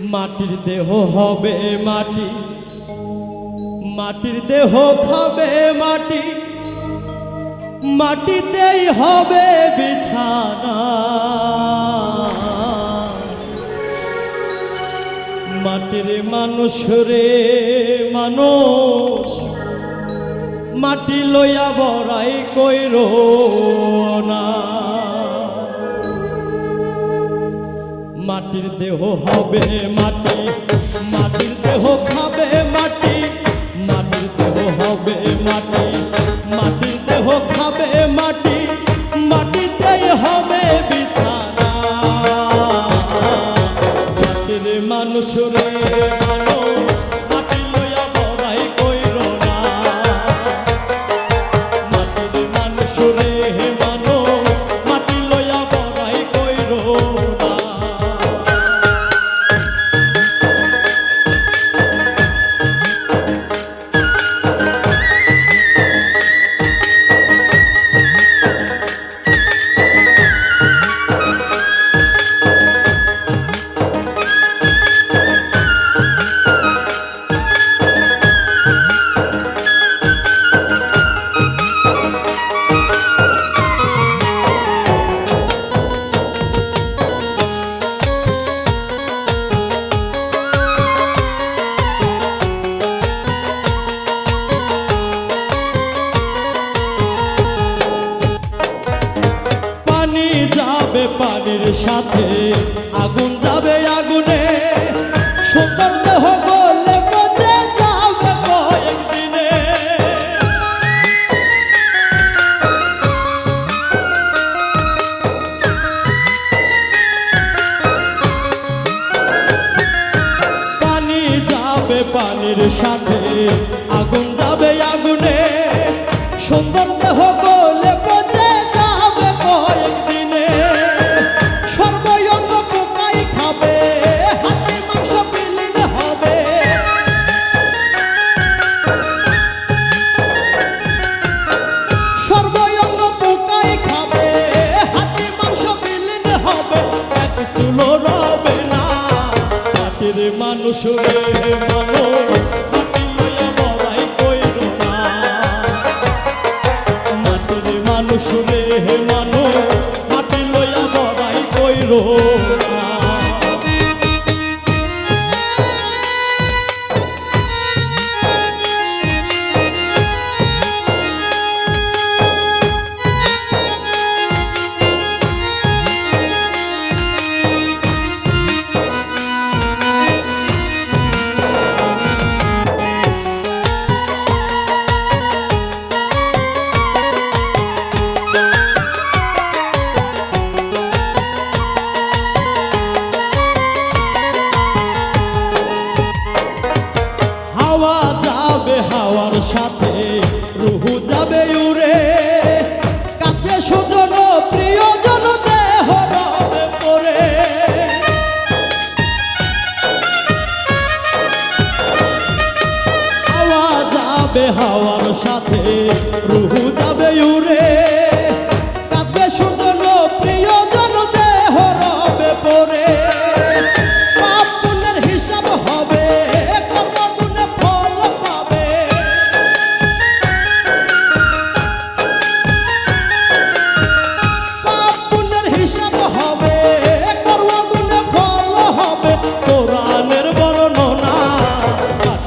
মাটির দেহ হবে মাটি। মাটির দেহ খাবে মাটি। মাটিতেই হবে বিছানা। মাটির মানুষ রে মানুষ, মাটি লইয়া বড়াই কইর না। মাটির দেহ হবে মাটি, মাটির দেহ খাবে মাটি, মাটির দেহ হবে মাটি, মাটির দেহ খাবে মাটি, মাটিতেই হবে বিছানা। মাটির মানুষ রে মানুষ পানির সাথে আগুন যাবে আগুনে। সুন্দর দেহ গলে পচে যাবে কয়েকদিনে। পানি যাবে পানির সাথে, আগুন যাবে আগুনে। সুন্দর মাটির মানুষ মানুষ রে মানুষ মাটি লইয়া বড়াই কইর যাবে হাওয়ার সাথে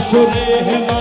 আসরে হেমা।